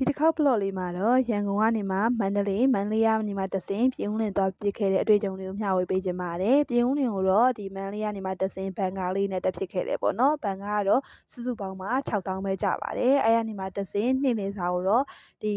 ဒီတစ်ခေါက် vlog လေးမှာတော့ရန်ကုန်ကနေမှမန္တလေးမန္တလေးကနေမှတဆင်ပြင်ဦးလွင်သွားပြစ်ခဲ့တဲ့အတွေ့အကြုံလေးကိုမျှဝေပေးခြင်းပါတယ်ပြင်ဦးလွင်ကိုတော့ဒီမန္တလေးကနေမှတဆင်ဘန်ကားလေးနဲ့တက်ဖြစ်ခဲ့တယ်ပေါ့နော်ဘန်ကားကတော့စုစုပေါင်းမှာ6000ပဲကျပါတယ်အဲကနေမှတဆင်နှိမ့်နေစာကိုတော့ဒီ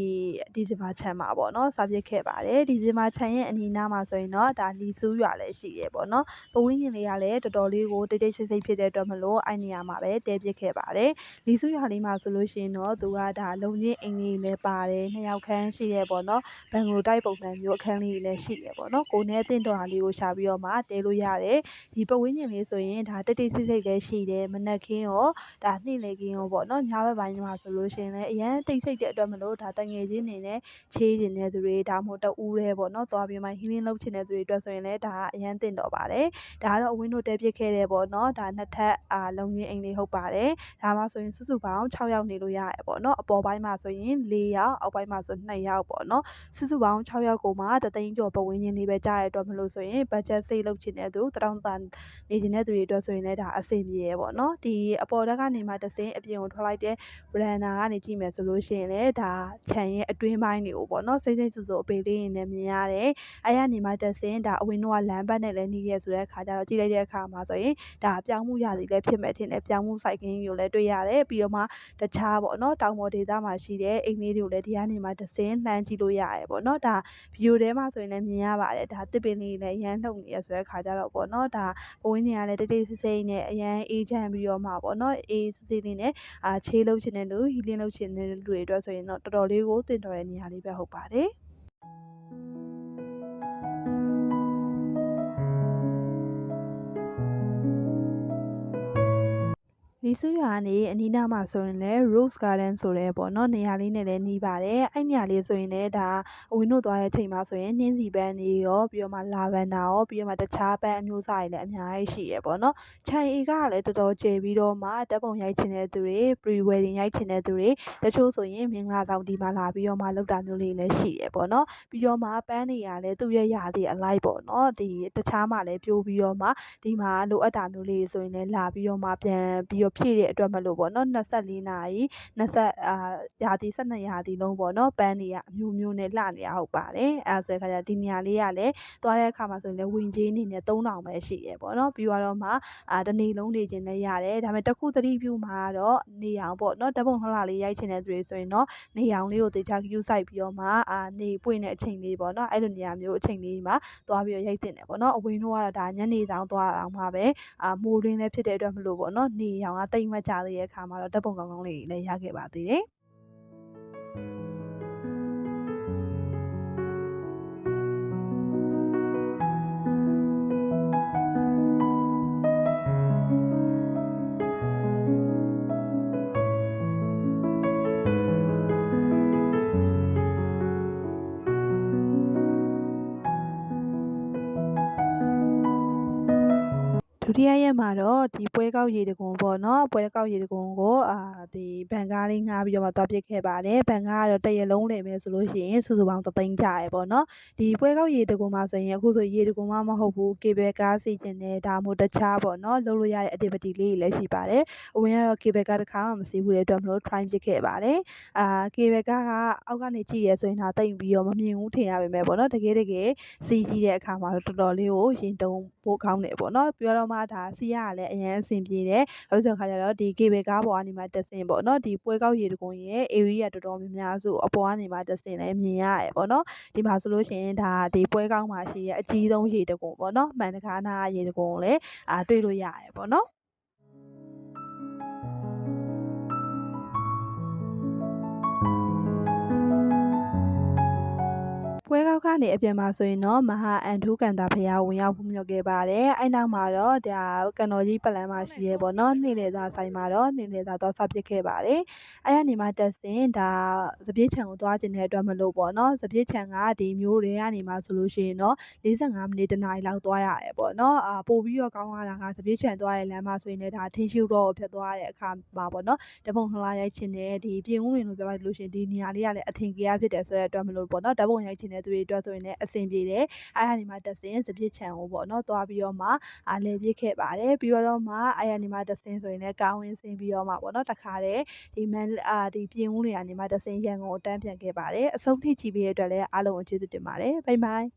ဒီဇင်ဘာချမ်းမှာပေါ့နော်စာပြစ်ခဲ့ပါတယ်ဒီဇင်ဘာချမ်းရဲ့အနီးနားမှာဆိုရင်တော့ဒါလီဆူးရွာလည်းရှိရပေါ့နော်ပဝင်းကျင်လေးကလည်းတော်တော်လေးကိုတိတ်တိတ်ဆိတ်ဆိတ်ဖြစ်တဲ့အတွက်မလို့အဲ့နေရာမှာပဲတဲပြစ်ခဲ့ပါတယ်လီဆူးရွာလေးမှာဆိုလို့ရှိရင်တော့သူကဒါလုံချင်းအင်ကြီးလည်းပါတယ်နှစ်ယောက်ခန်းရှိရဲပေါ့နော်ဘန်ဂလိုတိုက်ပုံစံမျိုးအခန်းလေးလည်းရှိရဲပေါ့နော်ကိုနဲ့တင့်တော်ဟာလေးကိုရှာပြီးတော့မှတဲလို့ရတယ်ဒီပဝင်းကျင်လေးဆိုရင်ဒါတိတ်တိတ်ဆိတ်ဆိတ်လည်းရှိတယ်မနက်ခင်းရောဒါနှိမ့်လေခင်းရောပေါ့နော်ညဘက်ပိုင်းမှာဆိုလို့ရှိရင်လည်းအရန်တိတ်ဆိတ်တဲ့အတွက်မလို့ဒါတငယ်ချင်းနေနဲ့ချေးကျင်တဲ့သူတွေဒါမှမဟုတ်တူးရဲပေါ့နော်သွားပြီးမှဟင်းလင်းလုပ်ချင်တဲ့သူတွေအတွက်ဆိုရင်လည်းဒါကအရန်တင့်တော်ပါတယ်ဒါကတော့အဝင်းတို့တဲပြစ်ခဲ့တယ်ပေါ့နော်ဒါနှစ်ထပ်အာလုံကြီးအိမ်လေးဟုတ်ပါတယ်ဒါမှဆိုရင်စုစုပေါင်း6ယောက်နေလို့ရတယ်ပေါ့နော်အပေါ်ပိုင်းမှာဆိုရင်4ယောက်အောက်ပိုင်းမှာဆို2ယောက်ပေါ့နော်စုစုပေါင်း6ယောက်ကိုမှတသိန်းကျော်ပတ်ဝန်းကျင်လေးပဲကြားရတဲ့အတွက်မလို့ဆိုရင် budget စိတ်လုပ်ချင်တဲ့သူတရောင်းတန်နေချင်တဲ့သူတွေအတွက်ဆိုရင်လည်းဒါအဆင်ပြေရပေါ့နော်ဒီအပေါ်တက်ကနေမှတစင်းအပြင်ကိုထွက်လိုက်တဲ့ veranda ကနေကြည့်မယ်ဆိုလို့ရှိရင်လည်းဒါခြံရဲ့အတွင်းပိုင်းတွေကိုပေါ့နော်စိမ့်စိမ့်ဆူဆူအပေလေးတွေနဲ့မြင်ရတယ်အဲကနေမှတစင်းဒါအဝင်းတော့လမ်းဘက်နဲ့လည်းနီးရဲဆိုတဲ့အခါကျတော့ကြည့်လိုက်တဲ့အခါမှာဆိုရင်ဒါပြောင်းမှုရသည်လည်းဖြစ်မဲ့ထင်တယ်ပြောင်းမှုစိုက်ကင်းကိုလည်းတွေ့ရတယ်ပြီးတော့မှတခြားပေါ့နော်တောင်ပေါ်ဒေသမှာရှိတဲ့အိမ်လေးတွေကိုလည်းဒီကနေမှတစင်းလှမ်းကြည့်လို့ရတယ်ပေါ့နော်ဒါဗီဒီယိုထဲမှာဆိုရင်လည်းမြင်ရပါတယ်ဒါတစ်ပင်လေးလည်းအရန်လှုပ်နေရဆိုတဲ့ခါကျတော့ပေါ့နော်ဒါဘဝင်းနေရလည်းတိတ်တိတ်ဆိတ်ဆိတ်နဲ့အရန်အေးချမ်းပြီးတော့မှပေါ့နော်အေးစစ်စစ်လေးနဲ့အာခြေးလှုပ်ချင်တဲ့လူဟီလင်းလှုပ်ချင်တဲ့လူတွေအတွက်ဆိုရင်တော့တော်တော်လေးကိုတင့်တော်တဲ့နေရာလေးပဲဟုတ်ပါတယ် လီဆူရွာကနေအနီးနားမှာဆိုရင်လည်း Rose Garden ဆိုတဲ့ပေါ့နော်နေရာလေးနဲ့လည်းနီးပါတယ်အဲ့နေရာလေးဆိုရင်လည်းဒါအဝင်းတို့သွားတဲ့အချိန်မှာဆိုရင်နှင်းစီပန်းတွေရောပြီးတော့မှလာဗန်ဒါရောပြီးတော့မှတခြားပန်းအမျိုးအစားတွေလည်းအများကြီးရှိရပေါ့နော်ခြံအေကလည်းတော်တော်ကျယ်ပြီးတော့မှတပ်ပုံရိုက်ချင်တဲ့သူတွေ pre wedding ရိုက်ချင်တဲ့သူတွေတချို့ဆိုရင်မင်္ဂလာဆောင်ဒီမှာလာပြီးတော့မှလောက်တာမျိုးလေးလည်းရှိရပေါ့နော်ပြီးတော့မှပန်းတွေကလည်းသူ့ရဲ့ရာသီအလိုက်ပေါ့နော်ဒီတခြားမှာလည်းပြိုးပြီးတော့မှဒီမှာလိုအပ်တာမျိုးလေးဆိုရင်လည်းလာပြီးတော့မှပြန်ပြီးတော့ဖြည့်တဲ့အတွက်မလို့ပေါ့နော်24နာရီ20အာရာသီ12ရာသီလုံးပေါ့နော်ပန်းတွေကအမျိုးမျိုးနဲ့လှနေတာဟုတ်ပါတယ်အဲဆိုတဲ့ခါကျဒီနေရာလေးကလည်းသွားတဲ့အခါမှာဆိုရင်လည်းဝင်ကြီးအနေနဲ့3000ပဲရှိရပေါ့နော်ပြီးတော့မှအာတနေ့လုံးနေခြင်းလည်းရတယ်ဒါပေမဲ့တခုသတိပြုမှာတော့နေအောင်ပေါ့နော်ဓာတ်ပုံလှလှလေးရိုက်ချင်တဲ့သူတွေဆိုရင်တော့နေအောင်လေးကိုတေချာ queue စိုက်ပြီးတော့မှအာနေပွင့်တဲ့အချိန်လေးပေါ့နော်အဲ့လိုနေရာမျိုးအချိန်လေးမှာသွားပြီးတော့ရိုက်တင်တယ်ပေါ့နော်အဝင်းတော့ကတော့ဒါညနေဆောင်သွားအောင်မှာပဲအာမိုးရင်းလည်းဖြစ်တဲ့အတွက်မလို့ပေါ့နော်နေအောင်ကတိတ်မကြသေးတဲ့အခါမှာတော့ဓာတ်ပုံကောင်းကောင်းလေးလည်းရခဲ့ပါသေးတယ် တိယရက်မှာတော့ဒီပွဲကောက်ရေတံခွန်ပေါ့နော်ပွဲကောက်ရေတံခွန်ကိုအာဒီဘန်ကားလေးငှားပြီးတော့မှသွားပစ်ခဲ့ပါတယ်ဘန်ကားကတော့တစ်ရက်လုံးလည်မယ်ဆိုလို့ရှိရင်စုစုပေါင်းသသိန်းကျရယ်ပေါ့နော်ဒီပွဲကောက်ရေတံခွန်မှာဆိုရင်အခုဆိုရေတံခွန်မှမဟုတ်ဘူးကေဘယ်ကားစီကျင်တယ်ဒါမှမဟုတ်တခြားပေါ့နော်လုပ်လို့ရတဲ့ activity လေးတွေလည်းရှိပါတယ်အဝင်ကတော့ကေဘယ်ကားတစ်ခါမှမစီးဘူးတဲ့အတွက်မလို့ try ပစ်ခဲ့ပါတယ်အာကေဘယ်ကားကအောက်ကနေကြည့်ရဆိုရင်ဒါတိတ်ပြီးတော့မမြင်ဘူးထင်ရပါမယ်ပေါ့နော်တကယ်တကယ်စီးကြည့်တဲ့အခါမှာတော့တော်တော်လေးကိုရင်တုံဖို့ကောင်းတယ်ပေါ့နော်ပြီးတော့မှဒါစီးရလည်းအရန်အဆင်ပြေတယ်ဘာလို့ဆိုခါကျတော့ဒီ cable ကားပေါ်ကနေမှတက်ဆင်ပေါ့နော်ဒီပွဲကောက်ရေတံခွန်ရဲ့ area တော်တော်များများဆိုအပေါ်ကနေမှတက်ဆင်လည်းမြင်ရတယ်ပေါ့နော်ဒီမှာဆိုလို့ရှိရင်ဒါဒီပွဲကောက်မှာရှိရဲ့အကြီးဆုံးရေတံခွန်ပေါ့နော်မှန်တကားနာရေတံခွန်ကိုလည်းအာတွေ့လို့ရတယ်ပေါ့နော် ပွဲကောက်ကနေအပြင်မှာဆိုရင်တော့မဟာအန်ထူးကန်တာဖရားဝင်ရောက်ဖူးမြော်ခဲ့ပါတယ်။အဲ့နောက်မှာတော့ဒါကန်တော်ကြီးပလန်မှာရှိရဲပေါ့နော်။နေ့လည်စာဆိုင်မှာတော့နေ့လည်စာသွားစားပစ်ခဲ့ပါတယ်။အဲ့ကနေမှတက်ဆင်ဒါစပြည့်ချံကိုသွားခြင်းတဲ့အတွက်မလို့ပေါ့နော်။စပြည့်ချံကဒီမျိုးတွေကနေမှဆိုလို့ရှိရင်တော့45မိနစ်တနားရီလောက်သွားရတယ်ပေါ့နော်။အာပို့ပြီးတော့ကောင်းလာတာကစပြည့်ချံသွားရဲ့လမ်းမှာဆိုရင်လည်းဒါထင်းရှူတော့ဖြစ်သွားတဲ့အခါမှာပေါ့နော်။တပုံလှလာရိုက်ခြင်းတဲ့ဒီပြင်ဦးဝင်လို့ပြောလိုက်လို့ရှိရင်ဒီနေရာလေးကလည်းအထင်ကြီးဖြစ်တယ်ဆိုတဲ့အတွက်မလို့ပေါ့နော်။ဓာတ်ပုံရိုက်ခြင်းတဲ့သူတွေအတွက်အတွက်ဆိုရင်လည်းအဆင်ပြေတယ်အဲ့ဒါဒီမှာတစ်ဆင်စပြစ်ချံကိုပေါ့နော်သွားပြီးတော့မှအာလဲပြစ်ခဲ့ပါတယ်ပြီးတော့မှအဲ့ဒါဒီမှာတစ်ဆင်ဆိုရင်လည်းကောင်းဝင်ဆင်းပြီးတော့မှပေါ့နော်တခါတည်းဒီမန်အာဒီပြင်ဦးနေရာနေမှာတစ်ဆင်ရန်ကုန်ကိုတန်းပြန်ခဲ့ပါတယ်အဆုံးထိကြည့်ပေးတဲ့အတွက်လည်းအားလုံးကိုကျေးဇူးတင်ပါတယ်ဘိုင်ဘိုင်